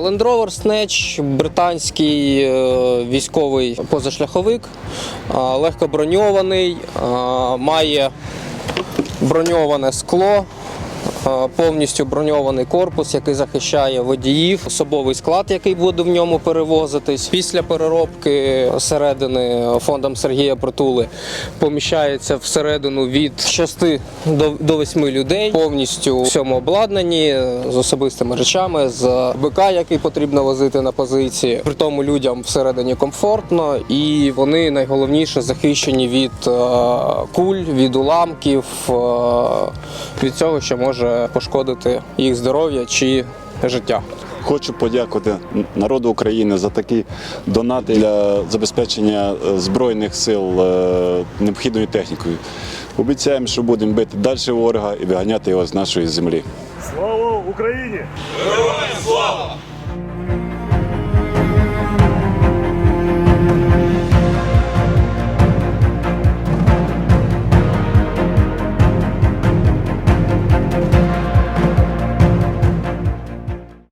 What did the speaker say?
Land Rover Snatch – британський е, військовий позашляховик, е, легко броньований, е, має броньоване скло. Е, Повністю броньований корпус, який захищає водіїв, особовий склад, який буде в ньому перевозитись. Після переробки середини фондом Сергія Притули поміщається всередину від 6 до, до 8 людей, повністю всьому обладнані з особистими речами, з БК, який потрібно возити на позиції. При тому людям всередині комфортно, і вони найголовніше захищені від е, куль, від уламків, е, від цього, що може пошкодити їх здоров'я чи життя. Хочу подякувати народу України за такі донати для забезпечення е, збройних сил е, необхідною технікою. Обіцяємо, що будемо бити далі ворога і виганяти його з нашої землі. Слава Україні! Героям слава!